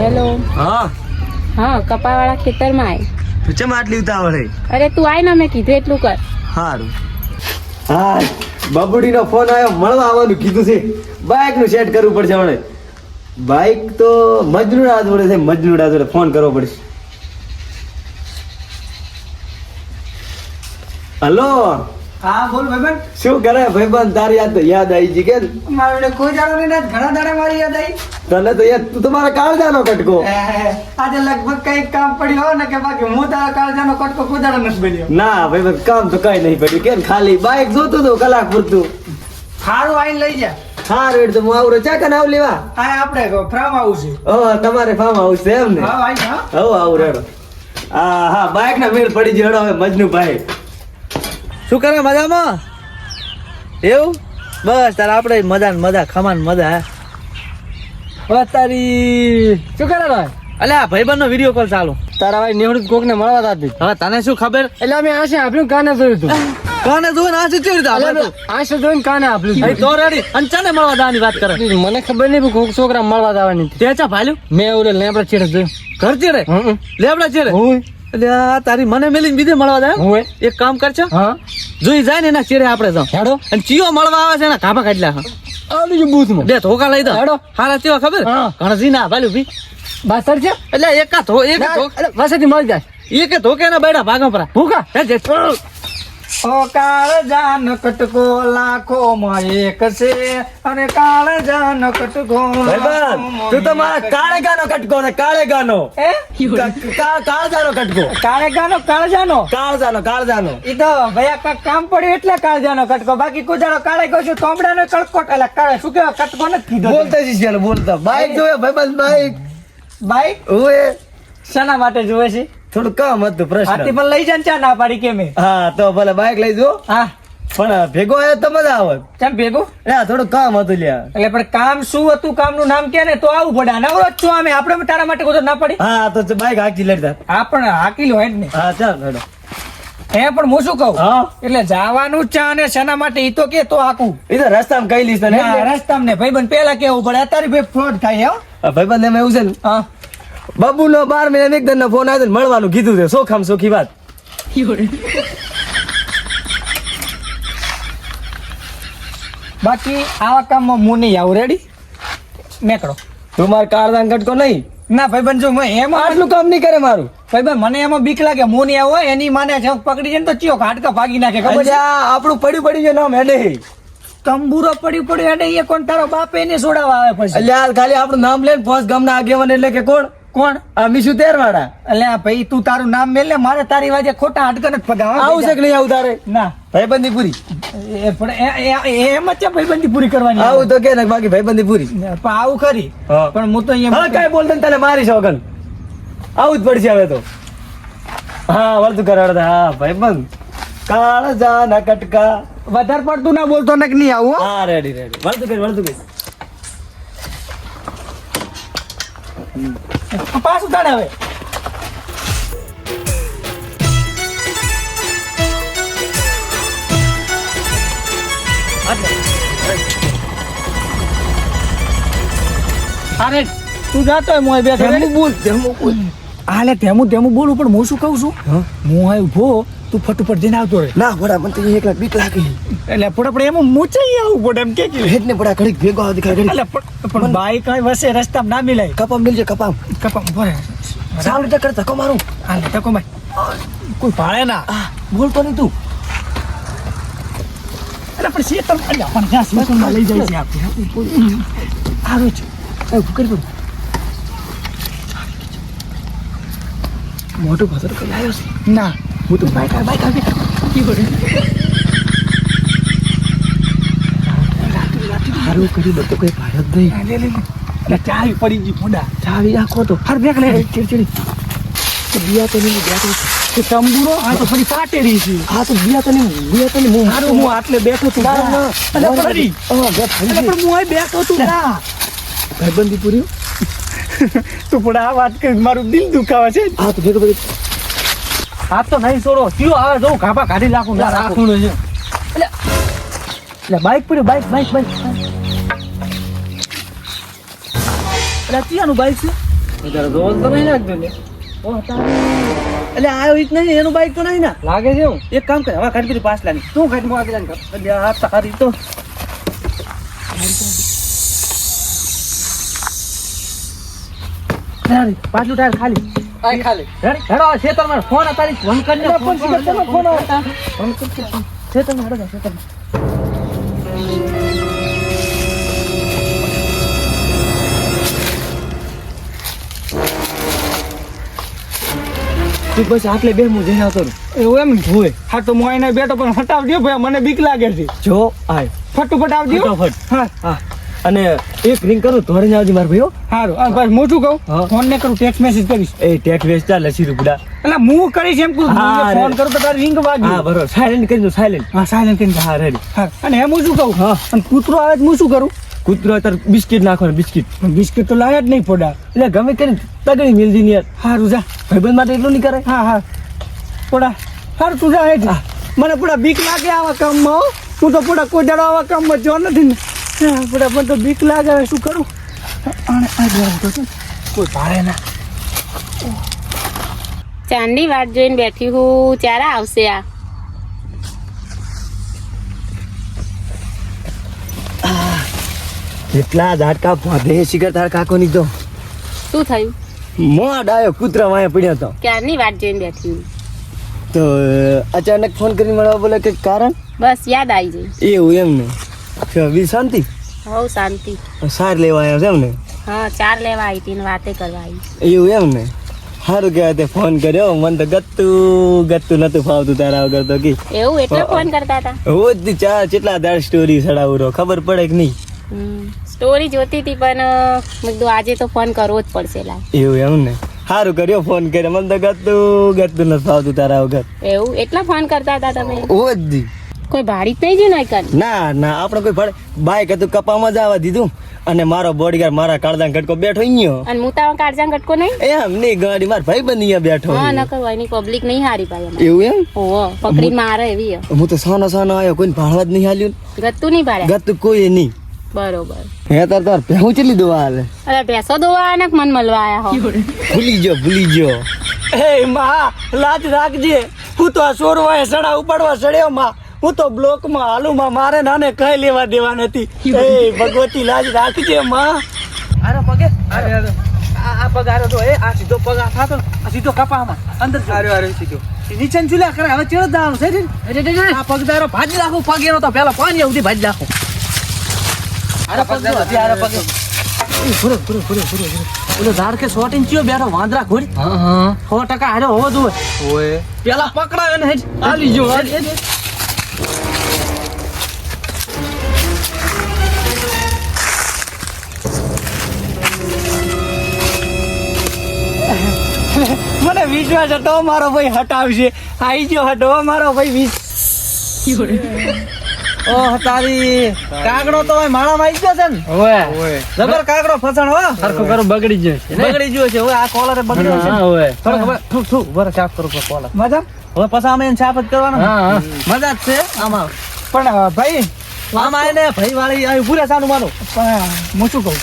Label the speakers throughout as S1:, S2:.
S1: Hello.
S2: હા.
S1: હા કપાવાળા ખેતરમાં આય.
S2: તું ચમ આટલી ઉતાવળ હે?
S1: અરે તું આય ને મેં કીધું એટલું કર.
S2: સારું હા બબુડીનો ફોન આવ્યો મળવા આવવાનું કીધું છે. બાઇકનું સેટ કરવું પડશે હવે બાઇક તો મજનુડા જોડે છે મજનુડા જોડે ફોન કરવો પડશે. હલો.
S3: હા બોલ ભાઈબંધ.
S2: શું કરે ભાઈબંધ? તારી યાદ તો યાદ આવી જી કે
S3: મારે કોઈ જાણો નહીં ને ઘણા દાડા મારી યાદ આવી.
S2: તને તો યાદ તું તમારા કાળજાનો કટકો.
S3: આજે લગભગ કંઈક કામ પડ્યું હોય ને કે બાકી હું તારા કાળજાનો કટકો કોઈ દાડો નથી બન્યો
S2: ના ભાઈબંધ કામ તો કઈ નહીં પડ્યું. કેમ? ખાલી બાઈક જોતું હતું કલાક પૂરતું.
S3: સારું આઈને લઈ જા.
S2: સારું તો હું આવરો ચા કને આવ લેવા?
S3: હા આપણે ફ્રામ આવું છે.
S2: ઓ તમારે ફાર્મ હાઉસ છે એમ ને
S3: હા આઈ હા.
S2: આવું રેડો હા હા બાઈક ના મેળ પડી જડો હવે મજનુ ભાઈ
S4: શું કરે મજામાં? એવું? બસ તારે આપણે મજા ને મજા ખમાન મજા બસ તારી શું કરે ભાઈ? અલે આ ભાઈબંધ નો વીડિયો કોલ ચાલુ.
S2: તારા ભાઈ નેવડું કોક ને મળવા દાદી.
S4: હવે તને શું ખબર?
S2: એટલે અમે આશે આપ્યું કાને જોયું હતું
S4: કાને જોઈને આશે રીતે આપણે
S2: આશે જોઈને કાને આપ્યું
S4: ભાઈ તો રેડી અને ચાને મળવા દાવાની વાત કરે?
S2: મને ખબર નહીં કોક છોકરા મળવા દાવાની
S4: તે ચા ભાલ્યું?
S2: મેં ઓલે લેબડા છેડે જોયું.
S4: ઘર છેડે લેબડા છેડે
S2: હું
S4: એટલે તારી મને મેલીને બીજે મળવા જાય
S2: હું
S4: એક કામ કરજો.
S2: હા.
S4: જોઈ જાય ને એના ચેડે આપણે જાઉં
S2: હેડો.
S4: અને ચિયો મળવા આવે છે એના કાપા કાઢી હા
S2: આલું જો બૂથમાં
S4: બે ધોકા લઈ દો.
S2: હેડો.
S4: હારા ચેવા ખબર. ઘણસી ના ભાલું ભી.
S2: બાસર છે?
S4: એટલે એક ધો એક
S2: વસેથી મળી જાય.
S4: એક ધોકે ના બેડા ભાગમ પરા જે
S3: ઓ કાળજાન કટકો લાખો માં એક છે અને કાળજાન કટકો
S2: તું તો મારા કાળેગાનો કટકો ને કાળેગાનો.
S3: ગાનો
S2: કા- કાળજાનો કટકો.
S3: કાળેગાનો કાળજાનો?
S2: કાળજાનો કાળજાનો.
S3: ઈ તો ભયા કામ પડ્યું એટલે કાળજાનો કટકો. બાકી કુજાનો કાળે ગયો છું તોમડાનો કટકો એટલે કાળે શું કેવા કટકો નથી કીધો
S2: બોલતા જ છે બોલતા. બાઈક જોયો બસ બાઈક.
S3: બાઈક?
S2: ઓએ
S3: શાના માટે જોવે છે?
S2: થોડું કામ હતું
S3: હાથી
S2: પ્રશ્ન
S3: પણ લઈ જાય ચા ના પાડી કેમે
S2: હા તો ભલે બાઈક લઈ જો.
S3: હા.
S2: પણ ભેગો આવ્યો તો મજા આવે.
S3: કેમ ભેગો?
S2: એટલે થોડું કામ હતું લ્યા.
S3: એટલે પણ કામ શું હતું? કામનું નામ કે ને? તો આવું પડે. નવરો જ છું અમે. આપણે તારા માટે કોઈ ના પડી.
S2: હા તો બાઈક હાકી લેતા
S3: હા પણ હાકીલો હેડ ને.
S2: હા ચાલ હેડો.
S3: હે પણ હું શું કહું? એટલે જવાનું છે ચા અને શેના માટે ઈ તો કે તો આકું
S2: એ તો રસ્તામાં કઈ લઈશ
S3: ના રસ્તામાં ને. ભાઈબંધ પેલા કેવું પડે. અત્યારે ભાઈ ફ્રોડ થાય હા.
S2: ભાઈ બંધ એમ એવું છે ને?
S3: હા.
S2: બબુ નો બાર મહિના એક નો ફોન આવ્યો મળવાનું કીધું છે. સોખામ સોખી વાત.
S3: બાકી આવા કામમાં હું નહીં આવું. રેડી મેકડો
S2: તું માર કારદાન કટકો નહીં.
S3: ના ભાઈબંધ જો મેં એમાં
S2: આટલું કામ નહીં કરે મારું.
S3: ભાઈબંધ મને એમાં બીક લાગે. હું નહીં આવો હોય, એની માને છે પકડી જાય ને તો ચિયો હાડકા ભાગી નાખે ખબર છે?
S2: આપણું પડ્યું પડ્યું છે નામ એને
S3: તંબુરો પડી પડ્યો એને એ કોણ તારો બાપ એને સોડાવા આવે પછી?
S2: ખાલી આપણું નામ લઈને ફર્સ્ટ ગામના આગેવાન એટલે કે કોણ?
S3: કોણ?
S2: આ તેર વાળા
S3: એટલે આ ભાઈ તું તારું નામ મેલ ને મારે તારી વાજે ખોટા હાડકા જ પગાવ
S2: આવું છે કે નહીં આવું તારે?
S3: ના.
S2: ભાઈબંધી પૂરી
S3: એ પણ એમ જ છે ભાઈબંધી પૂરી કરવાની.
S2: આવું તો કે બાકી ભાઈબંધી પૂરી
S3: પણ આવું ખરી. પણ હું તો અહીંયા
S2: કઈ બોલતો ને તને મારી શોગન આવું જ પડશે હવે તો. હા વળતું કરાડ હા ભાઈબંધ. કાળ જાના કટકા.
S3: વધારે પડતું ના બોલતો ને નહીં આવું હા?
S2: રેડી રેડી વળતું કર વળતું કર
S3: પાછું તાણે હવે. અરે તું જાતો હોય મોય બે
S2: ધેમું બોલ ધેમું બોલ.
S3: હાલે ધેમું ધેમું બોલું પણ હું શું કહું છું? હું? ઊભો તું ફટોફટ જઈને આવતો રહે.
S2: ના ભડા મને તો એકલા બીક લાગે.
S3: એટલે પડે પડે એમ મૂચાઈ આવું પડે એમ કે કે.
S2: હેડ ને પડા ઘડીક ભેગો આવતી ઘડીક.
S3: એટલે પણ પણ બાઈક અહીં વસે રસ્તામાં ના મિલાય.
S2: કપામ મિલજે કપામ.
S3: કપામ ભરે
S2: સાવ રીતે કરતા કો મારું.
S3: હાલે ટકો ભાઈ. કોઈ ભાળે ના.
S2: બોલતો નહીં તું.
S3: એટલે પણ શેતર અલ્યા પણ જ્યાં શેતરમાં લઈ જાય છે આપણે. આવે છે
S2: એ ભૂકર પર મોટું ભસર કરી આવ્યો છે.
S3: ના.
S2: હું તો બાઈક આ બાઈક આવી હારું કરી બધું કોઈ ભારત નહીં
S3: લે લે લે એટલે ચાવી પડી ગઈ ફોડા
S2: ચાવી રાખો તો
S3: હર બેક લે
S2: ચીડચીડી બિયા તો નહીં બેઠો
S3: તે તંબુરો આ તો ફરી પાટે રહી છે
S2: હા તો બિયા તો નહીં બિયા તો નહીં હું
S3: હારું હું આટલે બેઠો છું
S2: ના.
S3: અલે પણ
S2: હા, બે થઈ
S3: પણ હું અહીં બેઠો છું ના
S2: ભાઈબંધી પૂર્યું
S3: તું પણ આ વાત કરી મારું દિલ દુખાવે છે
S2: હા તો ભેગો ભેગો
S4: આ તો નહીં છોડો. કયો આવે જવું કાપા કાઢી નાખું ના રાખું.
S3: છે
S4: એટલે બાઈક પડ્યું બાઈક બાઈક બાઈક એટલે ક્યાંનું બાઈક છે?
S3: જરા રોલ તો નહીં નાખજો ને.
S4: એટલે નહીં એનું બાઈક તો નહીં ના?
S3: લાગે છે
S4: એક કામ કરે હવે કાઢી પાસ લાની
S3: શું ખાઈ આગળ કર
S4: એટલે આ તારી તો. પાછલું ટાયર ખાલી.
S3: આ ખાલી.
S4: હેડો આ ખેતરમાં ફોન તારી ફોન કરીને ફોન
S3: ફોન ફોન
S4: ફોન કર ખેતરમાં હેડો જા, ખેતરમાં તું બસ આટલે બે હું જઈને આવતો
S3: એવું એમ જોવે હા તો હું આઈને બેઠો પણ હટાવજો ભાઈ મને બીક લાગે છે.
S2: જો આય.
S3: ફટાફટ આવજો.
S2: ફટાફટ.
S3: હા.
S2: હા. અને એક રિંગ કરું ધોરણે આવજે મારા ભાઈઓ
S3: સારું હા બસ હું શું કહું.
S2: હા.
S3: ફોન ને કરું ટેક્સ મેસેજ કરીશ.
S2: એ ટેક્સ મેસેજ ચાલે લસી રૂપડા
S3: એટલે હું કરીશ એમ કહું ફોન કરું તો તારી રિંગ
S2: હા
S3: વાગી
S2: બરોબર. સાયલેન્ટ કરી દો સાયલેન્ટ
S3: હા સાયલેન્ટ કરી
S2: હા રેડી
S3: અને એમ હું શું કહું?
S2: હા.
S3: અને કૂતરો આવે તો હું શું કરું?
S2: કૂતરો તાર બિસ્કિટ નાખવાનું બિસ્કિટ.
S3: બિસ્કિટ તો લાયા જ નહીં પોડા
S2: એટલે ગમે કરીને તગડી મિલજી ની યાર
S3: સારું જા.
S2: ભાઈબંધ માટે એટલું નહીં કરે
S3: હા હા. પોડા સારું તું જા. મને પૂરા બીક લાગે આવા કામમાં હો. હું તો પૂરા કોઈ દાડો આવા કામમાં જો નથી ને. પૂરા તો બીક લાગે હવે શું કરું? અને આ જોવાનું તો. કોઈ ભાડે ના.
S1: ચાંદની વાટ જોઈને બેઠી હું ત્યારે આવશે આ?
S2: એટલા ઝાટકા પોધે શિખર તાર કાકો ની તો.
S1: શું થયું?
S2: મોડ આવ્યો કૂતરા વાયા પડ્યો તો.
S1: ક્યારની વાટ જોઈને બેઠી
S2: તો અચાનક ફોન કરીને મળવા બોલે કે કારણ?
S1: બસ યાદ આવી જાય.
S2: એવું એમ ને. કે બી શાંતિ?
S1: હવ શાંતિ.
S2: સાર લેવા આવ્યો છે એમ ને?
S1: હા ચાર લેવા આવી હતી ને વાતે કરવા આવી
S2: એવું એમ ને? સારું કહેવાય તે ફોન કર્યો. મને તો ગત્તું ગત્તું નતું ફાવતું તારા વગર તો કી.
S1: એવું? એટલે ફોન કરતા હતા
S2: રોજ ચા કેટલા દાડ સ્ટોરી સડાવું રહો. ખબર પડે કે નહીં?
S1: સ્ટોરી જોતી હતી પણ મેં આજે તો ફોન કરવો જ પડશે લા
S2: એવું એમ ને? સારું કર્યો ફોન કર્યો. મને તો ગત્તું ગત્તું નથી ફાવતું તારા વગર.
S1: એવું? એટલા ફોન કરતા હતા તમે?
S2: રોજ દી.
S1: કોઈ ભાડી જ નહીં કર
S2: ના ના આપણે કોઈ ભાડે બાઈક હતું કપામાં જ આવવા દીધું. અને મારો બોડીગાર્ડ મારા કાળદાન કટકો બેઠો અહીંયા
S1: અને હું તાવા કાળજાં કટકો નહીં?
S2: એમ નહીં ગાડી માર ભાઈ બંધ અહીંયા બેઠો
S1: હા ન કરવા એની પબ્લિક નહીં હારી પાય
S2: એવું એમ?
S1: ઓહો પકડી મારે એવી હે.
S2: તો સાનો સાનો આવ્યો કોઈ ભાળવા જ નહીં હાલ્યું.
S1: ગત્તું નહીં ભાડે?
S2: ગતું કોઈ નહીં.
S1: બરોબર.
S2: હે તાર તાર ભેહું ચલી દોવા હાલે?
S1: અરે ભેસો દોવા આને મન મળવા આયા હો?
S2: ભૂલી જો ભૂલી ગયો.
S3: એ માં લાજ રાખજે. હું તો આ સોરવાએ સડા ઉપાડવા સડ્યો માં. હું તો બ્લોકમાં હાલુમાં મારે નાને કઈ લેવા દેવા નથી એ ભગવતી લાજ રાખજે માં.
S4: આરો પગે આરે આરે આ આ પગ આરો તો એ આ સીધો પગ આ થાતો આ સીધો કપામાં અંદર આરો આરો સીધો. નીચે ચૂલા કરે હવે ચેડ દાવ છે રે આ પગ દારો ભાજી રાખો પગ એનો તો પેલા પાણી સુધી ભાજી રાખો આરો પગ હજી આરો પગ. પૂરો પૂરો પૂરો પૂરો ઓલો ઝાડ કે શોર્ટ ઇંચ ચિયો બેઠો વાંદરા ઘોડી. હા હા. સો ટકા હારો હોવો જોઈએ. પેલા પકડાવે ને આલી જો
S3: વિશ્વાસ હતો મારો ભાઈ હટાવશે. આઈ ગયો હટો મારો ભાઈ વિશ
S4: ઓ હતારી કાગડો તો હવે માળામાં આવી ગયો છે ને?
S3: ઓય
S4: જબર કાગડો ફસણ હો.
S3: સરખું કરો બગડી જશે
S4: બગડી ગયો છે હવે આ કોલર બગડ્યો છે.
S3: ઓય
S4: થોડો ઠુક થૂ ઊભો સાફ કરો કોલર.
S3: મજા?
S4: હવે પછી અમે એને સાફ જ કરવાનો. મજા જ છે આમાં.
S3: પણ ભાઈ
S4: આમાં એને ભાઈ વાળી આવી પૂરા સાનું માનું.
S3: પણ હું શું કહું?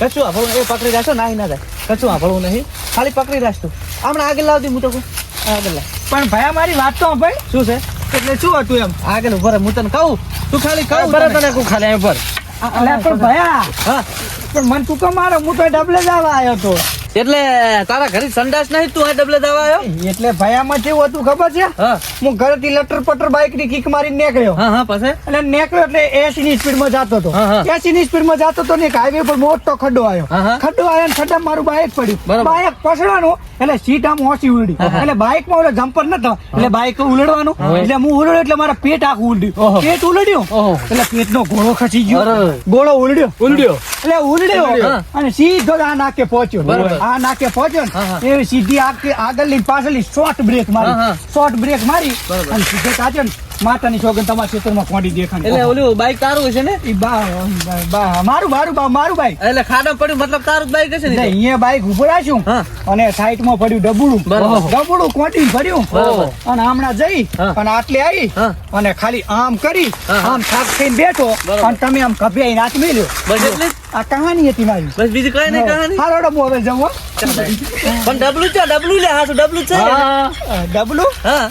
S4: કચું આભળું એ પકડી રાખશો નાહી ના જાય કચું આભળવું નહીં. ખાલી પકડી રાખશું હમણાં આગળ લાવતી હું તો આગળ લાવ.
S3: પણ ભાઈ મારી વાત તો ભાઈ
S4: શું છે?
S3: એટલે શું હતું એમ?
S4: આગળ ઊભો હું તને કહું. તું ખાલી કહું
S3: બરાબર.
S4: તને.
S3: કહું ખાલી અહીં પર
S4: આ-
S3: અલ્યા
S4: આ-
S3: પણ ભયા
S4: હા.
S3: પણ મન તું કે મારો? હું તો ડબલે જવા આવ્યો તો.
S4: એટલે તારા ઘરે સંડાસ નહીં તું આ ડબલે દવા આવ્યો
S3: એટલે ભયામાં કેવું હતું ખબર છે?
S4: હા.
S3: હું ઘરેથી લટર પટર બાઇકની કિક મારી નીકળ્યો.
S4: હા હા પછી?
S3: એટલે નીકળ્યો એટલે એસી ની સ્પીડમાં જતો હતો. એસી ની સ્પીડમાં જતો હતો ને એક હાઈવે પર મોટો ખડ્ડો આવ્યો. ખડ્ડો આવ્યો ને ખડ્ડા મારું બાઇક પડ્યું. બાઇક પસડવાનું એટલે સીટ આમ ઓછી ઉલડી. એટલે બાઇકમાં ઓલે જમ્પર નતો એટલે બાઇક ઉલડવાનું. એટલે હું ઉલડ્યો એટલે મારા પેટ આખું ઉલડ્યું. પેટ ઉલડ્યું. એટલે પેટ નો ઘોડો ખસી ગયો. ગોળો ઉલડ્યો.
S4: ઉલડ્યો.
S3: એટલે ઉલડ્યો. અને સીધો આ નાકે પહોંચ્યો. આ નાકે પહોંચ્યો. ને એ સીધી આગળ આગળની પાછળની શોર્ટ બ્રેક મારી. શોર્ટ બ્રેક મારી અને સીધો કાચ્યો ને માતાની છોકરી તમારા ક્ષેત્રમાં કોડી દેખાણ
S4: એટલે ઓલું બાઈક તારું હશે ને?
S3: ઈ બા મારું મારું બા મારું બાઈક.
S4: એટલે ખાડા પડ્યું મતલબ તારું બાઈક હશે ને
S3: અહીંયા બાઈક ઊભો રાખ્યું
S4: હા.
S3: અને સાઈડમાં પડ્યું ડબુડું. ડબુડું કોટી ભર્યું. અને હમણાં જઈ અને આટલે આવી અને ખાલી આમ કરી આમ થાક થઈને બેઠો. અને તમે આમ કભી નાચ મેલ્યો.
S4: બસ એટલે
S3: આ કહાની હતી મારી.
S4: બસ બીજી કઈ નહીં કહાની?
S3: હાલો ડબુ હવે જવું.
S4: પણ ડબલું છે ડબલું લે હા તો ડબલું છે
S3: ડબલું?
S4: હા.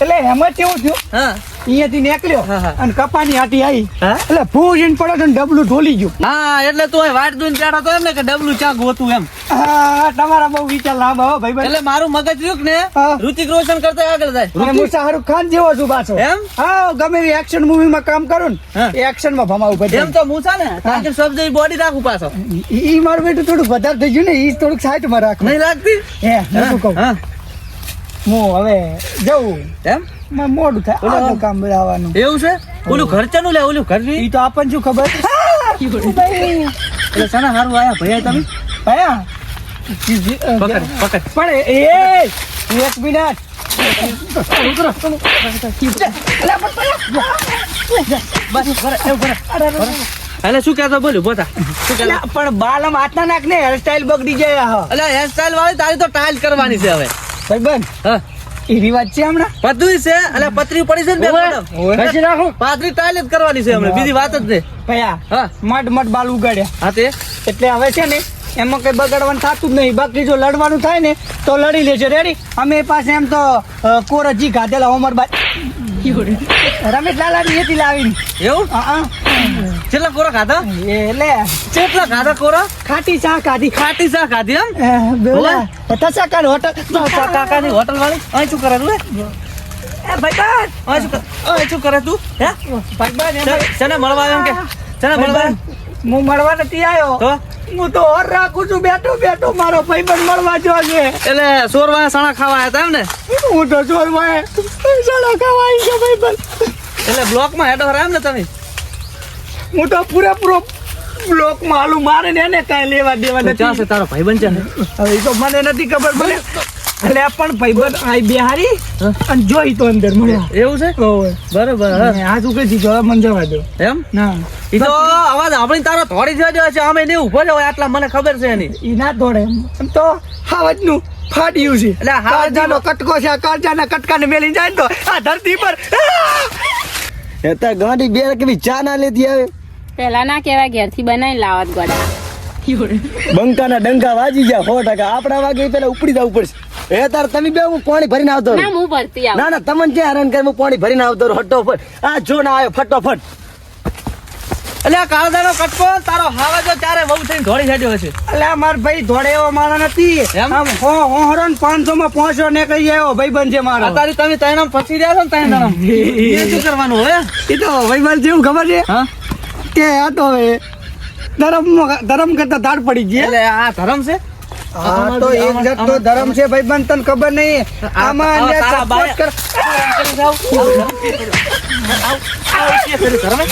S3: એટલે એમાં કેવું થયું?
S4: હા.
S3: અહીંયાથી નીકળ્યો
S4: હા, હા.
S3: અને કપાની આટી આવી
S4: હા?
S3: એટલે ભૂજીને ને ડબલું ઢોલી ગયું.
S4: હા એટલે તું વાટ દોઈને બેઠો તો એમ ને કે ડબલું ચા ગોતું એમ.
S3: તમારા બહુ વિચાર લાંબા હો ભાઈ
S4: એટલે મારું મગજ રહ્યું ને?
S3: હા.
S4: ઋતિક રોશન કરતા આગળ જાય.
S3: હું શાહરુખ ખાન જેવો છું પાછો.
S4: એમ?
S3: હા ગમે એવી એક્શન મૂવી માં કામ કરું
S4: હા.
S3: ને એક્શનમાં ભમાવું
S4: પડે
S3: એમ
S4: તો મૂછા ને તાકે શબ્દ બોડી રાખું પાછો.
S3: ઈ મારું બેટું થોડુંક વધારે થઈ ગયું ને ઈ થોડુંક સાઈડમાં રાખ.
S4: નહીં લાગતી?
S3: હે નતું કહું?
S4: હા
S3: હવે જવું.
S4: એમ?
S3: મોડું થાય.
S4: ઓલો-
S3: કામ બધાવાનું
S4: એવું છે? ઓલું ખર્ચાનું લે ઓલું ઘરની?
S3: ઈ તો આપણને શું ખબર?
S4: એટલે સના હારું આયા? ભૈયા તમે?
S3: ભયા?
S4: પકડ પકડ.
S3: પણ એ એક મિનિટ.
S4: એટલે શું કહેતો બોલું?
S3: બોતા. પણ બાલ આમ હાથના નાખ ને હેરસ્ટાઈલ બગડી જાય
S4: એટલે હેરસ્ટાઈલ વાળી તારી તો ટાઈલ કરવાની છે હવે.
S3: ભાઈ બન
S4: હા.
S3: એ રિવાજ છે હમણાં?
S4: પતરી છે એટલે પતરી પડી છે ને બે. પછી નાખું પાતરી ટાઈલ જ કરવાની છે હમણાં બીજી વાત જ નહીં.
S3: ભયા
S4: હા
S3: મટ મટ બાલ ઉગાડ્યા.
S4: હા તે.
S3: એટલે હવે છે ને એમાં કઈ બગાડવાનું થતું જ નહીં. બાકી જો લડવાનું થાય ને તો લડી લેજો. રેડી અમે પાસે એમ તો કોરજી ગાધેલા ઓમર બાદ રમેશ લાલાની એથી લાવીને.
S4: એવું?
S3: હા.
S4: કેટલા કોરા ખાધા?
S3: એટલે
S4: કેટલા ખાધા કોરા?
S3: ખાટી ચા ખાધી.
S4: ખાટી ચા ખાધી એમ?
S3: બોલા તસાકાની હોટલ
S4: કાકા કાકાની હોટલ વાળી અહીં શું કરે તું એ?
S3: ભાઈ ભાઈબંધ,
S4: અહીં શું કરે? અહીં શું કરે તું હે?
S3: ભાઈ એમાં-
S4: છે- છે ને મળવા આવ્યો કે? છે ને મળવા
S3: હું મળવા નથી આવ્યો.
S4: તો?
S3: હું તો ઓર રાખું છું બેઠો બેઠો મારો ભાઈબંધ મળવા જો છે.
S4: એટલે સોરવાએ સણા ખાવા આવ્યા હતા એમ ને?
S3: હું તો સોરવાએ સણા ખાવા આવી ગયો ભાઈબંધ.
S4: એટલે બ્લોકમાં હેડો હરામ ને તમે?
S3: હું તો પૂરેપૂરો બ્લોકમાં આલુ મારે ને એને કાંઈ લેવા દેવા નથી.
S4: છે તારો ભાઈબંધ છે ને?
S3: હવે એ તો મને નથી ખબર પડે. એટલે પણ ભાઈબંધ આઈ બિહારી અને જોઈ તો અંદર મળ્યા.
S4: એવું છે. બરોબર હા.
S3: શું કહે જો મને જવા દો.
S4: એમ?
S3: ના.
S4: એ તો અવાજ આપણી તારો થોડી જજો છે અમે ને ઊભો હોય આટલા મને ખબર છે એની.
S3: એ ના દોડે. એમ તો હાવજનું ફાડ્યું છે.
S4: એટલે હાવજનું-
S3: કટકો છે કાળજાના કટકાને મેલી જાય ને તો આ ધરતી પર.
S2: એ તો ગાડી બે રકમી ચા ના લેતી આવે.
S1: પેલા ના કેવાય ઘેરથી બનાવી લાવત ગોડા.
S2: બંકાના ડંકા વાજી ગયા સો ટકા. આપણા વાગે પેલા ઉપડી જવું પડશે. એ તાર તમે બે હું પાણી ભરીને આવતો
S1: ના હું ભરતી આવું.
S2: ના ના તમને ક્યાં હેરાન કરે હું પાણી ભરીને આવતો ફટોફટ આ જો ના આવ્યો ફટોફટ.
S4: એટલે આ કાળદાનો કટકો તારો હાવા જો ત્યારે બહુ થઈને ધોળી છાડ્યો હશે.
S3: એટલે માર ભાઈ ધોળે એવો મારા નથી.
S4: એમ?
S3: આમ હો હોહરો ને પાંચસો માં પહોંચ્યો ને કઈ આવ્યો ભાઈ બન છે મારો.
S4: તારી તમે તૈણામ ફસી રહ્યા છો ને તૈણામ. એ શું કરવાનું હવે
S3: એ તો ભાઈ બન જેવું ખબર છે.
S4: હા?
S3: કે આ તો હવે ધરમ ધરમ કરતા દાડ પડી ગઈ
S4: એટલે આ ધરમ છે
S3: આ તો એક જાતનો ધર્મ છે ભાઈ બન તને ખબર નહીં આમાં ને
S4: બાએ-
S3: કર
S4: આવ, આવ, કે ધરમ હે?